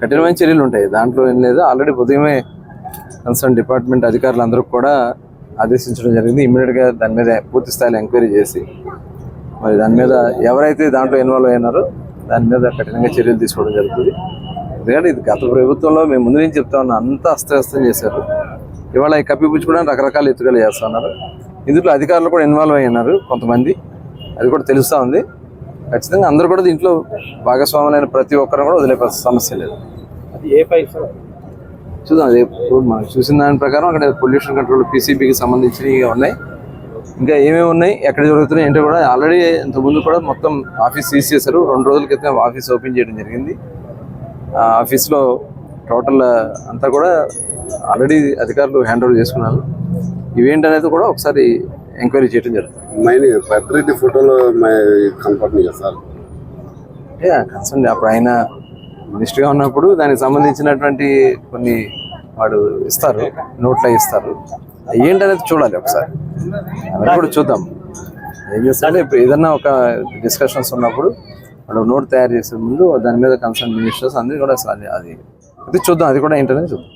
కఠినమైన చర్యలు ఉంటాయి. దాంట్లో ఏం లేదు. ఆల్రెడీ ఉదయమే కన్సర్న్ డిపార్ట్మెంట్ అధికారులందరూ కూడా ఆదేశించడం జరిగింది. ఇమ్మీడియట్గా దాని మీద పూర్తి స్థాయిలో ఎంక్వైరీ చేసి మరి దాని మీద ఎవరైతే దాంట్లో ఇన్వాల్వ్ అయినారో దాని మీద కఠినంగా చర్యలు తీసుకోవడం జరుగుతుంది. ఎందుకంటే ఇది గత ప్రభుత్వంలో మేము ముందు నుంచి చెప్తా ఉన్నాం. అంతా అస్తవ్యస్తం చేశారు. ఇవాళ ఈ కప్పిపుచ్చుకోవడానికి రకరకాల ఎత్తుకలు చేస్తా ఉన్నారు. ఇందులో అధికారులు కూడా ఇన్వాల్వ్ అయి ఉన్నారు కొంతమంది. అది కూడా తెలుస్తూ ఉంది. ఖచ్చితంగా అందరూ కూడా దీంట్లో భాగస్వాములైన ప్రతి ఒక్కరు కూడా వదిలే సమస్య లేదు. అది ఏ ఫైల్స్ చూద్దాం అది ఇప్పుడు మనం చూసిన దాని ప్రకారం అక్కడ పొల్యూషన్ కంట్రోల్ పీసీబీకి సంబంధించినవి ఉన్నాయి. ఇంకా ఏమేమి ఉన్నాయి ఎక్కడ జరుగుతున్నాయి ఏంటో కూడా ఆల్రెడీ ఇంతకుముందు కూడా మొత్తం ఆఫీస్ సీజ్ చేశారు. రెండు రోజుల క్రితం ఆఫీస్ ఓపెన్ చేయడం జరిగింది. ఆ ఆఫీస్లో టోటల్ అంతా కూడా ఆల్రెడీ అధికారులు హ్యాండ్ ఓవర్ చేసుకున్నారు. ఇవేంటనేది కూడా ఒకసారి ఎంక్వైరీ చేయడం జరుగుతుంది. మైని ప్రకృతి ఫోటోలో సార్? అంటే కన్సర్న్ అప్పుడు ఆయన మినిస్టర్గా ఉన్నప్పుడు దానికి సంబంధించినటువంటి కొన్ని వాడు ఇస్తారు నోట్లో ఇస్తారు. ఏంటనేది చూడాలి ఒకసారి. కూడా చూద్దాం. ఏం చేస్తారంటే ఇప్పుడు ఏదన్నా ఒక డిస్కషన్స్ ఉన్నప్పుడు వాడు నోట్ తయారు చేసే ముందు దాని మీద కన్సర్న్ మినిస్టర్స్ అందరూ కూడా అది అది చూద్దాం. అది కూడా ఏంటనేది చూద్దాం.